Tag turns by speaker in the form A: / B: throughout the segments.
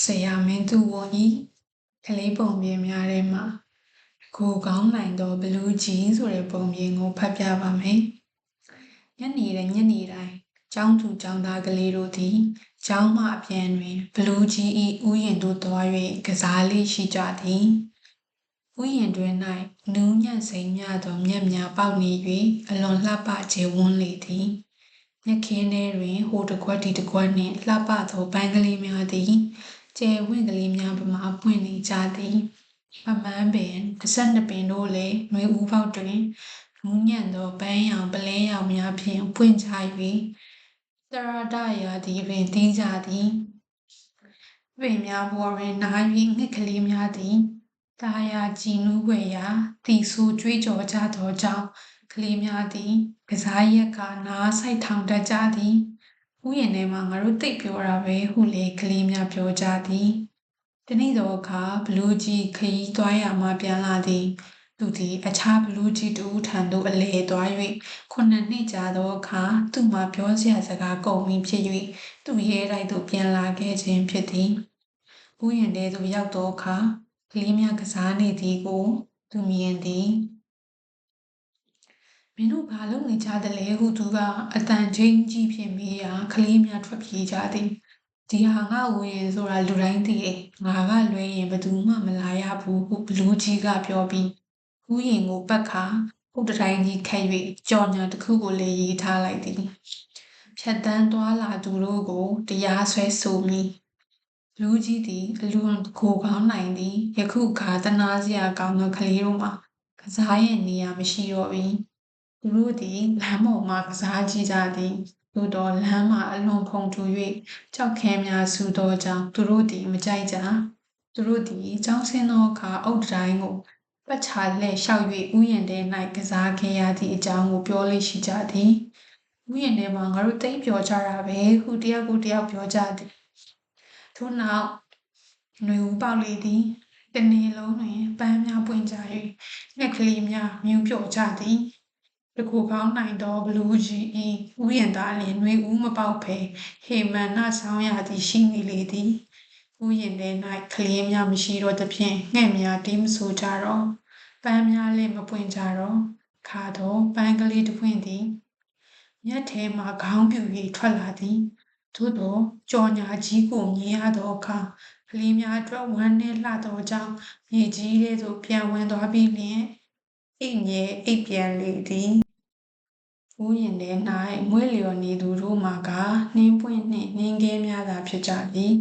A: ဆရာမင်းသူဝေါ်ဤကလေးပုံပြင်များထဲမှာကိုကောင်းနိုင်သောဘလူးကြီးဆိုတဲ့ပုံပြင်ကိုဖတ်ပြပါမယ်။ညနေတိုင်းညနေတိုင်းကျောင်းသူကျောင်းသားကလေးတို့သည်ကျောင်းမှအပြန်တွင်ဘလူးကြီးဤဥယျာဉ်သို့သွား၍ကစားလေးရှိကြသည်။ဥယျာဉ်တွင်၌နူးညံ့စိမ်မြသောမြက်များပေါက်နေ၍အလွန်လှပကျယ်ဝန်းလေသည်။မြက်ခင်းထဲတွင်ဟိုတစ်ခွက်ဒီတစ်ခွက်နှင့်လှပသောပန်းကလေးများသည် ကျယ်ဝင့်ကလေးများပမာပွင့်နေကြသည်အမန်းပင်တစ်ဆက်နှစ်ပင်တို့လည်းနှွေဦးပေါက်တွင်နူးညံ့သောပန်းရောင်ပလဲရောင်များဖြင့်ပွင့်ကြ၍တရဒရာသည်ပင်တီးကြသည်ပင်များပေါ်တွင်နား၍ငှက်ကလေးများသည်တာယာကြည်နူးွယ်ရာတီဆူကြွေးကြော်ကြသောကြောင့်ကလေးများသည်ကစားရက်ကနားဆိုင်ထောင်တတ်ကြသည် ဥယျာဉ်ထဲမှာငါတို့တိတ်ပြောတာပဲဟုလေကလေးများပြောကြသည်တနေ့သောအခါဘလူးကြီးခရီးသွားရမှပြန်လာသည်သူသည်အခြားဘလူးကြီးတူထံသို့အလဲသွား၍ခုနှစ်နှစ်ကြာသောအခါသူ့မှာပြောစရာစကားကုန်ပြီဖြစ်၍သူ့ရဲတိုက်သို့ပြန်လာခဲ့ခြင်းဖြစ်သည်ဥယျာဉ်ထဲသို့ရောက်သောအခါကလေးများကစားနေသည်ကို သူမြင်သည် မင်းတို့ဘာလုပ်နေကြသလဲဟုသူကအတန်ချင်းကြီးဖြင့်မေးရာကလေးများထွက်ပြေးကြသည်ဒီဟာငါဝရင်ဆိုတာလူတိုင်းသိတယ်ငါကလွဲရင်ဘယ်သူမှမလာရဘူးဟုဘလူးကြီးကပြောပြီးဥယျင်ကိုပတ်ခါဟုတ်တိုင်းကြီးခက်၍ကြော်ညာတစ်ခုကိုလည်းရေးထားလိုက်သည်ဖြတ်တန်းသွားလာသူတို့ကိုတရားဆွဲဆိုမိလူကြီးသည်အလွန်ကိုကောင်းနိုင်သည်ယခုခါတနာစရာကောင်းသောကလေးတို့မှာကစားရဲ့နေရာမရှိတော့ပြီ သူတို့သည်လမ်းပေါ်မှကစားကြည့်ကြသည်သို့တော်လမ်းမှာအလွန်ဖုံထူ၍ကြောက်ခဲများဆူသောကြောင့်သူတို့သည်မကြိုက်ကြသူတို့သည်ကျောင်းဆင်းသောအခါအုတ်တိုင်းကိုပတ်ချာလှည့်လျှောက်၍ဥယျာဉ်ထဲ၌ကစားခဲ့ရသည့်အကြောင်းကိုပြောလေးရှိကြသည်ဥယျာဉ်ထဲမှာငါတို့တိတ်ပြောကြတာပဲဟုတယောက်ကိုတယောက်ပြောကြသည်ထို့နောက်ຫນွေဦးပေါက်လေသည်တနေ့လုံးတွင်ပန်းများပွင့်ကြ၍ငှက်ကလေးများမြူးပြော့ကြသည် တကူကောင်းနိုင်သောဘလူးကြီးဤဥယျာဉ်သားလျင်နှွေဦးမပေါက်ဖဲဟေမန်နဆောင်းရသည်ရှိနေလေသည်ဥယျာဉ်ထဲ၌ကလေးများမရှိတော့သဖြင့်ငှက်များတီးမဆိုကြတော့ပန်းများလည်းမပွင့်ကြတော့ခါတော့ပန်းကလေးတစ်ပွင့်သည်မြက်ထဲမှခေါင်းပြူ၍ထွက်လာသည်သို့သောကြော်ညာကြီးကိုမြင်ရသောအခါကလေးများအတွက်ဝမ်းနည်းလှသောကြောင့်မြေကြီးထဲသို့ပြန်ဝင်သွားပြီးလျင် အိမ်ငယ်အိပ်ပြန်လေသည်ဥယျာဉ်ထဲ၌မွေးလျော်နေသူတို့မှာကနှင်းပွင့်နှင့်နှင်းခဲများသာဖြစ်ကြသည်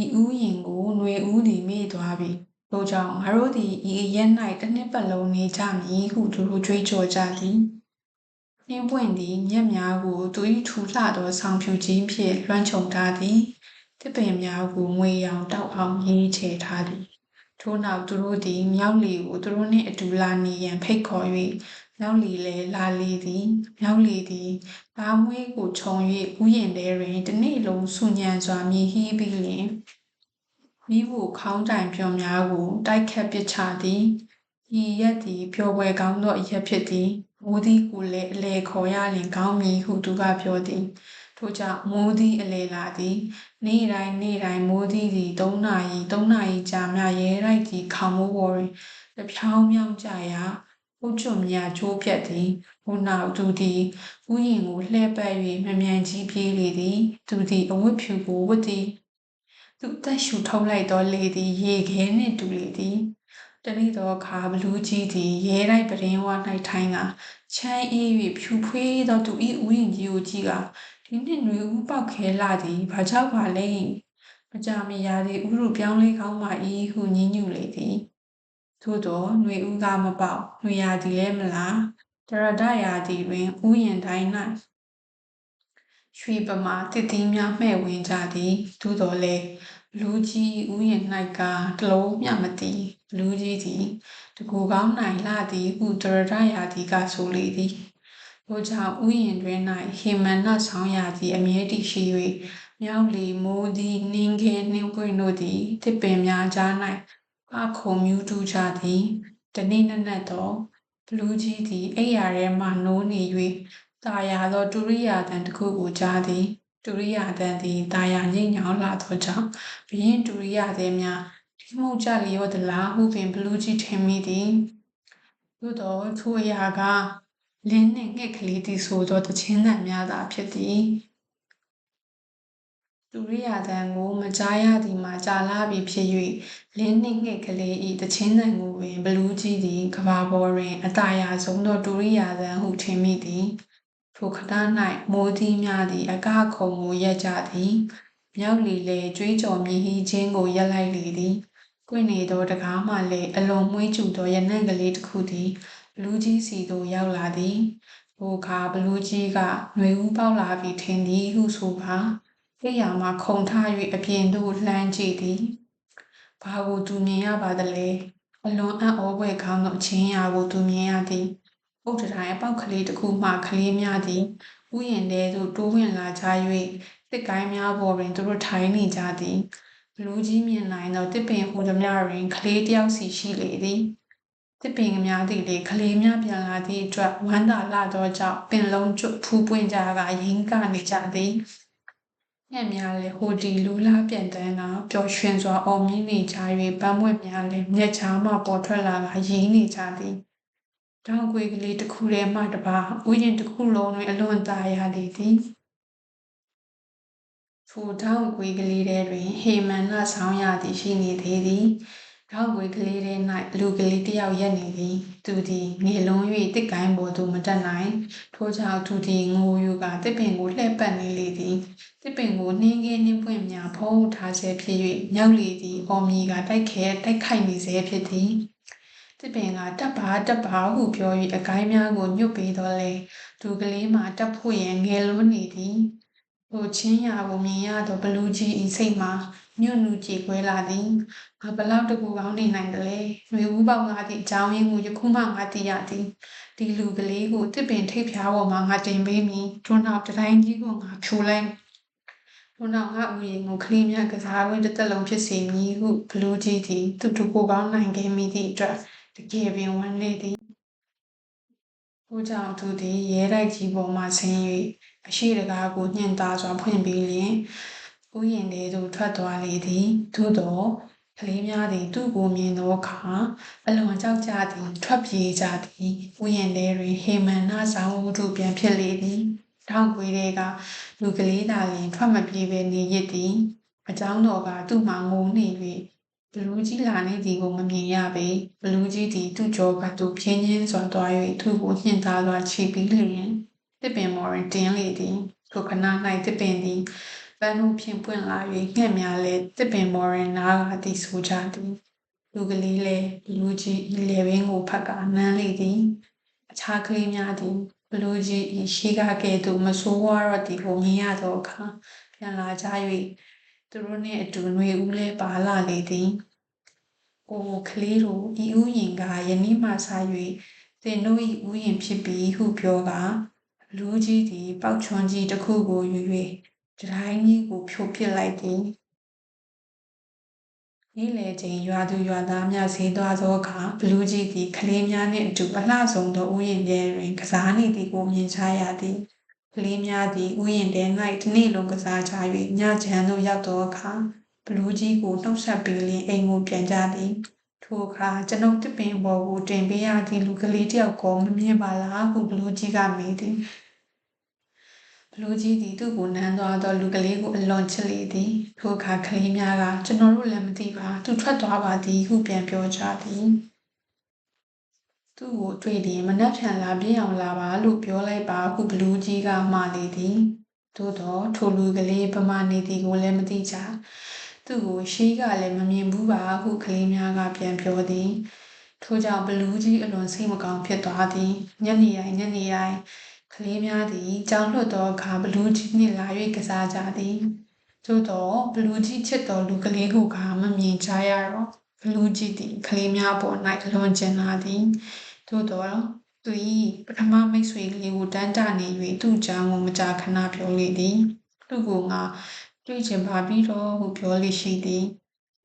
A: ဤဥယျာဉ်ကိုຫນွေဦးသည်မေ့သွားပြီထို့ကြောင့်ငါတို့သည်ဤရက်၌တစ်နှစ်ပတ်လုံးနေကြမည်ဟုသူတို့ကြွေးကြော်ကြသည်နှင်းပွင့်သည်မြက်များကိုသူ၏ထူလှသောဆောင်ဖြူခြင်းဖြင့်လွှမ်းခြုံထားသည်တစ်ပင်များကိုငွေရောင်တောက်အောင်ရေးချယ်ထားသည် ထို့နောက်သူတို့သည် မြောက်လီကို သူတို့နှင့်အတူလာနေရန် ဖိတ်ခေါ်၍မြောက်လီလည်း လာလေသည် မြောက်လီသည် သားမွေးကိုခြုံ၍ဥယျာဉ်ထဲတွင် တစ်နေ့လုံး ဆူညံစွာ မြည်ဟီးပြီးလျင်မိဖို့ခေါင်းတိုင်ပြုံများကို တိုက်ခတ်ပစ်ချသည်ဤရက်သည် ပျော်ပွဲကောင်းသောအရက်ဖြစ်သည် မိုးသည်ကိုလည်း အလေခေါ်ရလင် ကောင်းမည်ဟု သူကပြောသည် ထို့ကြောင့်မိုးသည်အလေလာသည်နေ့တိုင်းနေ့တိုင်းမိုးသည်သည်၃နာရီ၃နာရီကြာမြရဲရိုက်သည်ခေါမိုးပေါ်တွင်တဖြောင်းမြောင်းကြရာဥကျွံမြချိုးပြက်သည်ဟိုနောက်သူသည်ဥယျင်ကိုလှဲ့ပတ်၍မမြန်ကြီးပြေးလေသည်သူသည်အဝတ်ဖြူကိုဝတ်သည်သူတက်ရှူထုတ်လိုက်သောလေသည်ရေခဲနှင့်တူလေသည်တနေ့သောအခါဘလူးကြီးသည်ရဲတိုက်ပရင်ဝ၌ထိုင်ကချမ်းအေး၍ဖြူဖွေးသောသူ၏ဥယျင်ကြီးကိုကြည့်က ဒီနှစ်ຫນွေဦးပေါက်ခဲလာသည်ဘာကြောင့်ပါလဲမကြမရာသည်ဥရုပြောင်းလဲကောင်းပါ၏ဟုညင်းညူလေသည်ထို့သောຫນွေဦးကမပေါက်ຫນွေရာသည်လည်းမလားတရဒရာသည်တွင်ဥယျင်တိုင်း၌ရွှေပမာတည်တည်များမှဲ့ဝင်ကြသည်သို့တော်လည်းလူကြီးဥယျာဉ်၌ကတလုံးမျှမတည်လူကြီးသည်တကူကောင်းနိုင်လာသည်ဟုတရဒရာသည်ကဆိုလေသည် ထို့ကြောင့်ဥယျာဉ်တွင်၌ဟေမန္နဆောင်းရာသည်အမြဲတည်ရှိ၍မြောက်လီမိုးသည်နှင်းခဲနှင်းပွင့်တို့သည်တစ်ပင်များကြား၌အခုံမြူးတူးကြသည်တနေ့နက်နက်တော့ဘလူးကြီးသည်အိယာထဲမှနိုးနေ၍တာယာသောဒုရိယာတန်တစ်ခုကိုကြားသည်ဒုရိယာတန်သည်တာယာငိမ့်ညောင်းလာသောကြောင့်ဘရင်ဒုရိယာသည်များဒီမှုကြလျောသလားဟုပင်ဘလူးကြီးထင်မိသည်သို့သောထိုအရာက လင်းနှင့်ငှက်ကလေးသည်ဆိုသောတခြင်းတန်များသာဖြစ်သည်ဒုရိယာတန်ကိုမကြားရသည်မှာကြာလာပြီဖြစ်၍လင်းနှင့်ငှက်ကလေးဤတခြင်းတန်ကိုပင်ဘလူးကြီးသည်ကဘာပေါ်တွင်အတာယာဆုံးသောဒုရိယာတန်ဟုထင်မိသည်ထိုခဏ၌မိုးသီးများသည်အကခုံကိုရက်ကြသည်မြောက်လီလေကြွေးကြော်မြည်ဟီးခြင်းကိုရက်လိုက်လေသည်ကွင့်နေသောတကားမှလည်းအလွန်မွှေးကျူသောရနံ့ကလေးတစ်ခုသည် ဘလူးကြီးစီသို့ရောက်လာသည်ဟိုအခါဘလူးကြီးကຫນွေဦးပေါက်လာပြီထင်သည်ဟုဆိုပါအိယာမှခုံထား၍အပြင်သို့လှမ်းကြည့်သည်ဘာကိုသူမြင်ရပါသလဲအလွန်အံ့ဩဖွယ်ကောင်းသောအချင်းရာကိုသူမြင်ရသည်အုတ်တတိုင်းအပေါက်ကလေးတစ်ခုမှကလေးများသည်ဥယျာဉ်ထဲသို့တိုးဝင်လာကြ၍တစ်ကိုင်းများပေါ်တွင်သူတို့ထိုင်နေကြသည်ဘလူးကြီးမြင်နိုင်သောတစ်ပင်ဟိုဓမြတွင်ကလေးတစ်ယောက်စီရှိလေသည် တစ်ပင်များသည်လေကလေးများပြန်လာသည့်အတွက်ဝမ်းသာလာသောကြောင့်ပင်လုံးကျွတ်ဖူးပွင့်ကြကရင်းကနေကြသည်ညက်များလည်းဟိုဒီလူလားပြန်တန်းကပျော်ရွှင်စွာအောင်မြင်နေကြ၍ပန်းမွက်များလည်းမျက်ချားမှပေါ်ထွက်လာကရင်းနေကြသည်တောင်ကွေကလေးတစ်ခုထဲမှတပါဥယျာဉ်တစ်ခုလုံးတွင်အလွန်သားရလေသည်ထိုတောင်ကွေကလေးထဲတွင်ဟေမန္နဆောင်းရသည်ရှိနေသေးသည် တောင်ကွေကလေးထဲ၌လူကလေးတစ်ယောက်ရက်နေသည်သူသည်ငေလုံး၍တစ်ကိုင်းပေါ်သို့မတက်နိုင်ထို့ကြောင့်သူသည်ငိုယူကတစ်ပင်ကိုလှည့်ပတ်နေလေသည်တစ်ပင်ကိုနှင်းကင်းနှင်းပွင့်များဖုံးထားဆဲဖြစ်၍မြောက်လေသည်အော်မီကတိုက်ခဲတိုက်ခိုက်နေဆဲဖြစ်သည်တစ်ပင်ကတက်ပါတက်ပါဟုပြော၍အကိုင်းများကိုညှုတ်ပေးတော်လဲသူကလေးမှတက်ဖို့ရန်ငယ်လွန်းနေသည်ဟိုချင်းရာကိုမြင်ရသောဘလူးကြီးဤစိတ်မှာ ညွတ်နူကြေခွဲလာသည်ငါဘလောက်တကူကောင်းနေနိုင်တယ်လဲຫນွေဦးပေါက်ငါသည့်အကြောင်းရင်းကိုယခုမှငါသိရသည်ဒီလူကလေးကိုတစ်ပင်ထိပ်ဖြားပေါ်မှာငါတင်ပေးမည်ထို့နောက်တတိုင်းကြီးကိုငါဖြိုလိုက်ထို့နောက်ငါဥယျာဉ်ကိုခလီမြကစားဝင်းတစ်သက်လုံးဖြစ်စေမည်ဟုဘလူးကြီးသည်သူ့တကူကောင်းနိုင်ခဲ့မိသည့်အတွက်တကယ်ပင်ဝမ်းနည်းသည်ထို့ကြောင့်သူသည်ရဲတိုက်ကြီးပေါ်မှဆင်း၍အရှိတကားကိုညှင်သားစွာဖွင့်ပြီးလျင် ဥယျာဉ်ထဲသို့ထွက်သွားလေသည်သို့သောကလေးများသည် သူ့ကိုမြင်သောအခါအလွန်ကြောက်ကြသည် ထွက်ပြေးကြသည်ဥယျာဉ်ထဲတွင်ဟေမန္နဆောင်ဝတ္ထုပြန်ဖြစ်လေသည်ထောင်ခွေတွေကလူကလေးသာလျှင်ထွက်မပြေးပဲနေရစ်သည်အကြောင်းတော်ကသူ့မှာငိုနေ၍ဘလူးကြီးလာနေသည်ကိုမမြင်ရပေဘလူးကြီးသည်သူ့ကြောကသူ့ပြင်းချင်းစွာသွား၍သူ့ကိုညှင်သားစွာခြေပြီးလျင်တစ်ပင်မော်ရင်တင်းလေသည်ထိုခဏ၌တစ်ပင်သည် ပန်းတို့ဖြင့်ပွင့်လာ၍ငှက်များလည်းတစ်ပင်မော်ရင်နားကသည်ဆိုကြသည်လူကလေးလည်းလူကြီးဤလေပင်ကိုဖက်ကနမ်းလေသည်အခြားကလေးများသည်ဘလူးကြီးဤရှိကကဲ့သို့မဆိုးဝါးတော့သည်ကိုမြင်ရသောအခါပြန်လာကြ၍သူတို့နှင့်အတူຫນွေဦးလဲပါလာလေသည်။အိုကလေးတို့ဤဥယျင်ကယနေ့မှစ၍သင်တို့ဤဥယျင်ဖြစ်ပြီဟုပြောကလူကြီးသည် ပေါက်ချွန်ကြီးတစ်ခုကိုယူ၍ တတိုင်းကြီးကိုဖြိုပစ်လိုက်သည်။နေ့လယ်ချိန်ရွာသူရွာသားများဈေးသွားသောအခါဘလူးကြီးသည်ကလေးများနှင့်အတူအလှဆုံးသောဥယျင်ထဲတွင် ကစားနေသည်ကိုမြင်ချရသည်။ကလေးများသည်ဥယျာဉ်ထဲ၌တနေ့လုံးကစားကြ၍ညချမ်းသို့ရောက်သောအခါဘလူးကြီးကိုနှုတ်ဆက်ပြီးလျှင်အိမ်ကိုပြန်ကြသည်ထိုအခါကျွန်ုပ်တစ်ပင်ပေါ်ကိုတင်ပေးရသည့်လူကလေးတယောက်ကိုမမြင်ပါလားဟုဘလူးကြီးကမေးသည် ဘလူးကြီးသည်သူ့ကိုနမ်းသွားသောလူကလေးကိုအလွန်ချစ်လေသည်ထိုအခါကလေးများကကျွန်တော်တို့လည်းမသိပါသူထွက်သွားပါသည်ဟုပြန်ပြောကြသည်သူ့ကိုတွေ့ရင်မနှက်ဖြန်လာပြင်းအောင်လာပါလို့ပြောလိုက်ပါဟုဘလူးကြီးကမှားလေသည်သို့တော့ထိုလူကလေးပမာနေသည်ကိုလည်းမသိကြသူ့ကိုရှိကလည်းမမြင်ဘူးပါဟုကလေးများကပြန်ပြောသည်ထို့ကြောင့်ဘလူးကြီးအလွန်စိတ်မကောင်းဖြစ်သွားသည်ညနေတိုင်းညနေတိုင်းက လေးများသည်ကြောင်လွတ်သောအခါဘလူးကြီးနှင့်လာ၍ကစားကြသည်သို့တော့ဘလူးကြီးချစ်တော်လူကလေးကိုကမမြင်ကြရတော့ဘလူးကြီးသည်ကလေးများပေါ်၌အလွန်ကျင်လာသည်သို့တော့သူ၏ပထမမိတ်ဆွေကလေးကိုတန်းတနေ၍သူ့ကြောင့်မကြာခဏပြောလေသည်သူ့ကိုငါတွေ့ချင်ပါပြီးတော့ဟုပြောလေရှိသည်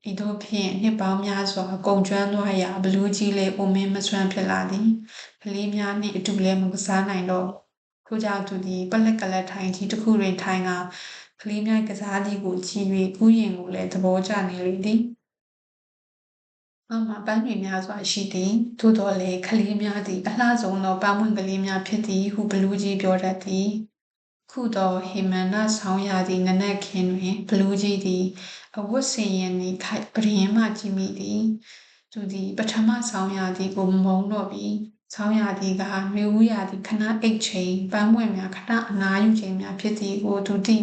A: ဤသို့ဖြင့်နှစ်ပေါင်းများစွာကုန်ကျွမ်းသွားရာဘလူးကြီးလည်းအိုမင်းမဆွမ်းဖြစ်လာသည်ကလေးများနှင့်အတူလည်းမကစားနိုင်တော့ ထို့ကြောင့်သူသည်ပလက်ကလက်ထိုင်ကြီးတစ်ခုတွင်ထိုင်ကကလေးများကစားသည်ကိုကြည့်၍ဥယျာဉ်ကိုလည်းသဘောကျနေလေသည်အမပန်းတွေများစွာရှိသည်သို့တော်လည်းကလေးများသည်အလှဆုံးသောပန်းပွင့်ကလေးများဖြစ်သည်ဟုဘလူးကြီးပြောတတ်သည်ခုသောဟေမန္တဆောင်းရာသည့်နနက်ခင်းတွင်ဘလူးကြီးသည်အဝတ်စင်ရင်နေခိုက်ပရင်မှကြည့်မိသည်သူသည်ပထမဆောင်းရာသီကိုမုံတော့ပြီး ဆောင်းရာသီကနှွေဦးရာသီခဏအိတ်ချိန်ပန်းပွင့်များခဏအနားယူချိန်များဖြစ်သည်ကိုသူသိ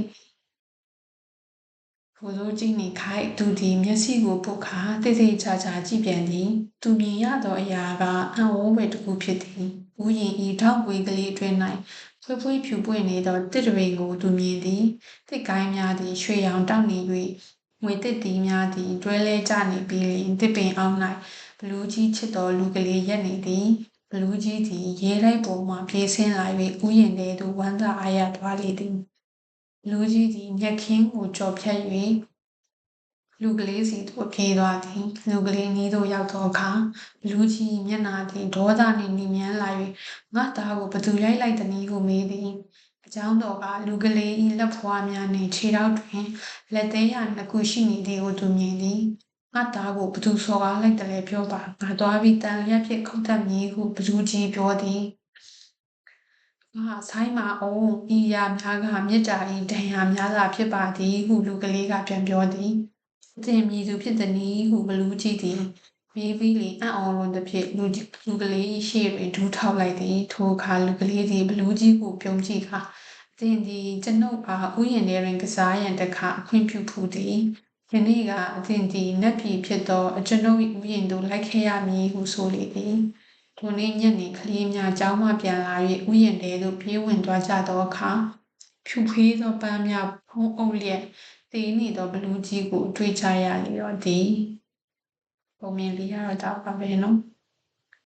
A: ဖိုးစိုးကြည့်နေခိုက်သူသည်မျက်စိကိုပုတ်ခါတိတ်တိတ်ချာချာကြည့်ပြန်သည် သူမြင်ရသောအရာကအံ့ဩဖွယ်တစ်ခုဖြစ်သည်ဥယျာဉ်ဤထောက်ပွေကလေးအတွင်း၌ဖွေးဖွေးဖြူပွင့်နေသောတစ်တပင်ကိုသူမြင်သည်တစ်ကိုင်းများသည်ရွှေရောင်တောက်နေ၍ငွေတစ်တီးများသည်တွဲလဲကျနေပြီးလျှင်တစ်ပင်အောင်၌ဘလူးကြီးချစ်တော်လူကလေးရက်နေသည် ဘလူးကြီးသည်ရေလိုက်ပေါ်မှပြေးဆင်းလာ၍ဥယျာဉ်ထဲသို့ဝမ်းသာအားရသွားလေသည်လူကြီးသည်မျက်ခင်းကိုကြော်ဖြတ်၍လူကလေးစီသို့ပြေးသွားသည်လူကလေးနီးသို့ရောက်သောအခါလူကြီးမျက်နာသည်ဒေါသနှင့်နှီးမြန်းလာ၍ငါသားကိုဘသူရိုက်လိုက်သည်နည်းဟုမေးသည်အကြောင်းတော်ကလူကလေး၏လက်ဖွားများနှင့်ခြေထောက်တွင်လက်သေးရနှစ်ခုရှိနေသည်ကိုသူမြင်သည် ငါသားကိုဘသူစော်ကားလိုက်တယ်လဲပြောပါငါသွားပြီးတန်လျက်ဖြစ်ခုတ်တတ်မည်ဟုဘသူကြီးပြောသည်အာဆိုင်မအောင်ဤရာများကမြစ်တာဤဒဏ်ရာများသာဖြစ်ပါသည်ဟုလူကလေးကပြန်ပြောသည်တင်မည်သူဖြစ်သည်နည်းဟုဘလူးကြည့်သည်မေးပြီးလေအံ့ဩလွန်သဖြင့်လူလူကလေးရှေ့တွင်ဒူးထောက်လိုက်သည်ထိုအခါလူကလေးသည်ဘလူးကြီးကိုပြုံးကြည့်ခါအတင်သည်ကျွန်ုပ်အားဥယျာဉ်ထဲတွင်ကစားရန်တခါအခွင့်ပြုဖူးသည် ယနေ့ကအတင်သည်နတ်ပြည်ဖြစ်သောအကျွန်ုပ်၏ဥယျာဉ်သို့လိုက်ခဲ့ရမည်ဟုဆိုလေသည်ထိုနေ့ညနေကလေးများကျောင်းမှပြန်လာ၍ဥယျာဉ်ထဲသို့ပြေးဝင်သွားကြသောအခါဖြူဖေးသောပန်းများဖုံးအုပ်လျက်တည်နေသောဘလူးကြီးကိုတွေ့ကြရလေတော့သည်ပုံမြင်လေးရတော့ဒါပါပဲနော်